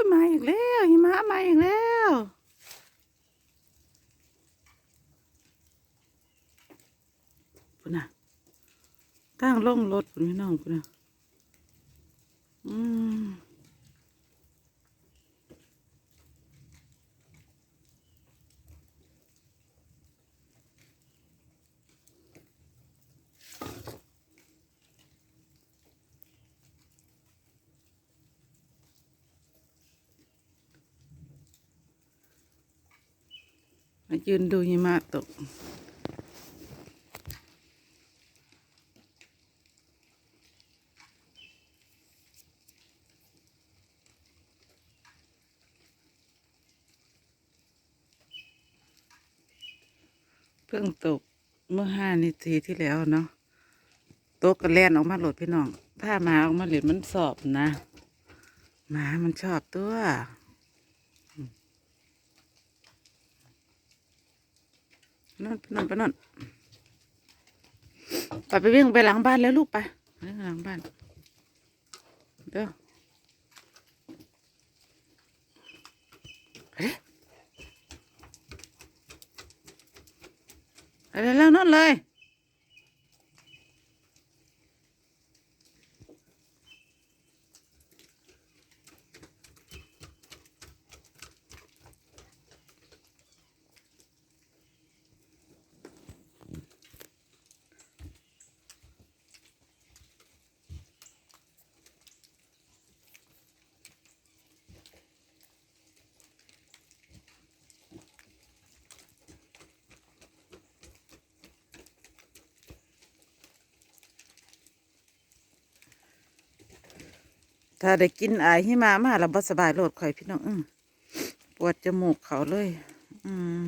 ยมาอีกแล้วหิมะมาอีกแล้วพุ่นน่ะตั้งล่องรถพุ่นพี่น้องพุ่นน่ะอืม มายืนดูหิมะตก เพิ่งตกเมื่อห้านาทีที่แล้วเนาะตกกระแล่นออกมาหลดพี่น้อง ถ้าหมาออกมาหลดมันสอบนะ หมามันชอบตัวอืม นั่นไปนั่นไปนั่นไปไปวิ่งไปหลังบ้านแล้วลูกไปไปหลังบ้านเด้ออะไรแล้วแล้วนั่นเลย ถ้าได้กินไอายให้มามาแล้วบ่สบายโลดข่อยพี่น้องอื้อปวดจมูกเขาเลย อืม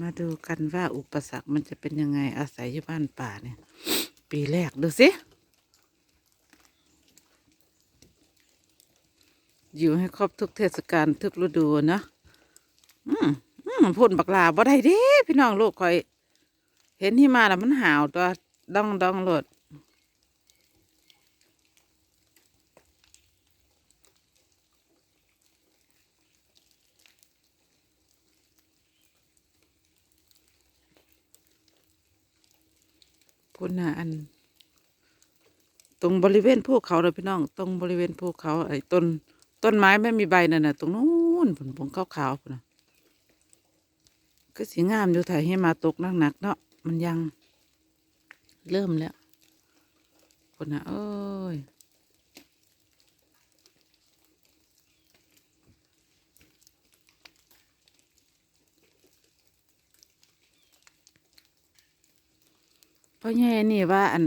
มาดูกันว่าอุปสรรคมันจะเป็นยังไงอาศัยอยู่บ้านป่าเนี่ย ปีแรกดูสิ อยู่ให้ครบทุกเทศกาลทุกฤดูนะอืม พ่นบักลาบ่ได้เด้พี่น้องลูกคอย เห็นที่มาแล้วมันหาวตัวดองดองโลดพุ่นน่ะอัน ตรงบริเวณภูเขาเลยพี่น้อง ตรงบริเวณภูเขาไอ้ต้นต้นไม้ไม่มีใบนั่นน่ะ ตรงนู้นผลผงขาวๆพุ่นน่ะ ก็สีงามอยู่ถ่ายให้มาตกหนักๆเนาะมันยังเริ่มแล้วคนนะเอ้ยพ่อใหญ่นี่ว่าอัน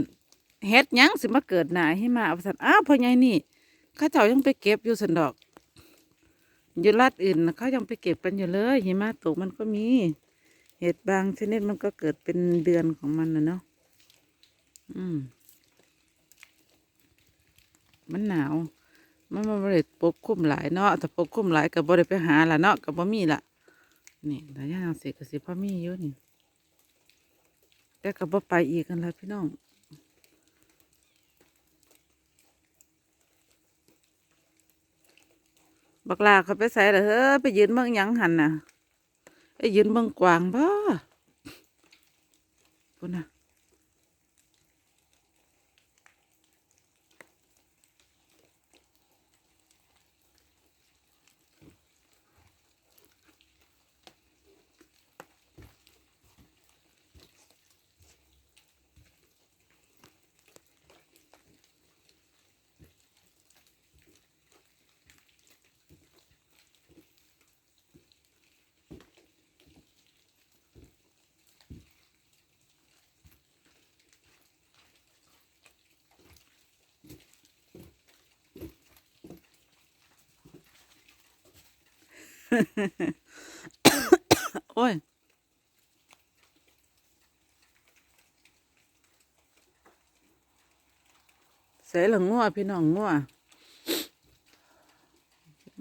เฮ็ดยังสิมาเกิดหนาให้มาเอาสันอ้าวพ่อใหญ่นี่เข้าเจ้ายังไปเก็บอยู่สันดอก อยู่รัดอื่นเขายังไปเก็บกันอยู่เลยหิมะตกมันก็มีเห็ดบางชนิดมันก็เกิดเป็นเดือนของมันนะเนาะอืม มันหนาว มันมันบริปกคลุมหลายเนาะแต่ปกคลุมหลายกับบริไปหาละเนาะกับบ่มีละนี่แต่ย่างเสกกับสิพ่อมีอยู่นี่แต่กับบ่ไปอีกกันล้วพี่น้อง บักลาเขาไปใส่ละเฮ้ยไปยืนเมืองยังหันน่ะไอ้ยืนเมืองกวางบ่พุ่นน่ะ โอ้ยใส่ละงัวพี่น้องงัว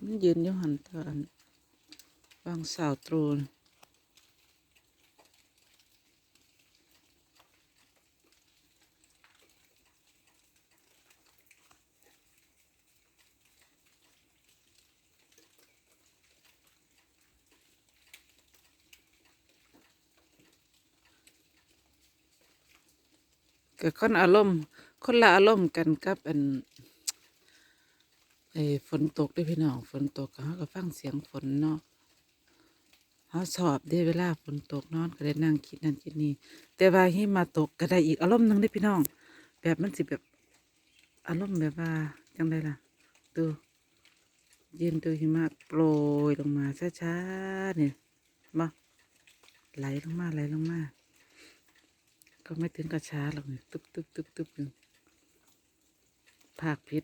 มันยืนอยู่หันเถอะอันวางสาวตรูน ก็คนอารมณ์ คนละอารมณ์กันกับอันไอ้ฝนตกด้วยพี่น้องฝนตกก็เขาก็ฟังเสียงฝนเนาะเขาสอบได้เวลาฝนตกนอนก็ได้นั่งคิดนั่นคิดนี่แต่ว่าหิมะตกก็ได้อีกอารมณ์หนึ่งได้พี่น้อง แบบมันสิแบบอารมณ์แบบว่าจังไดล่ะดูยืนดูหิมะโปรยลงมาช้าๆเนี่ยมาไหลลงมาไหลลงมา ก็ไม่ถึงกระช้าหรอกนี่ตุ๊บตุ๊บตุ๊บตุ๊บอยู่ภาคพิษ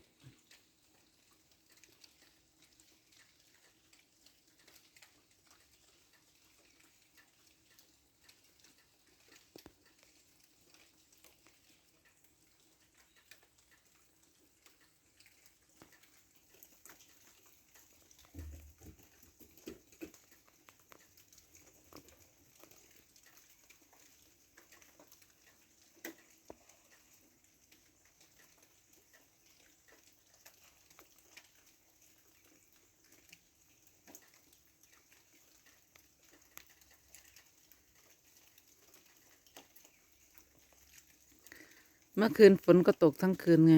เมื่อคืนฝนก็ตกทั้งคืนไง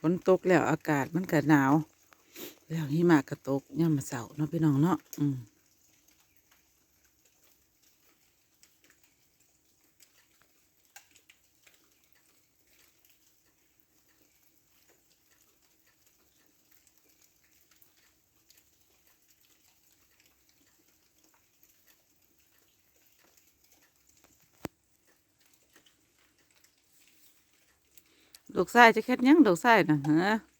ฝนตกแล้วอากาศมันก็หนาว แล้วหิมะก็ตกย่ามมาเสาเนาะพี่น้องเนาะอืม ดอกไส้จะเค็ดยังดอกไส้นะฮะ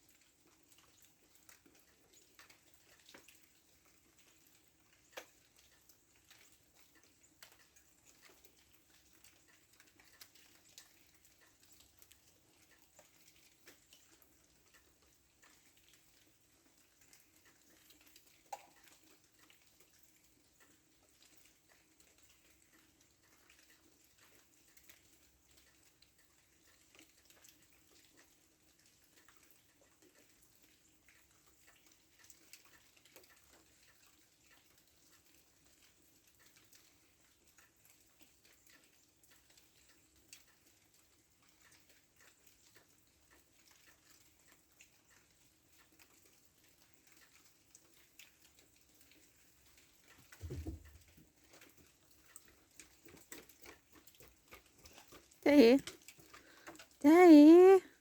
เจ๊เอ๋เจ๊เอ๋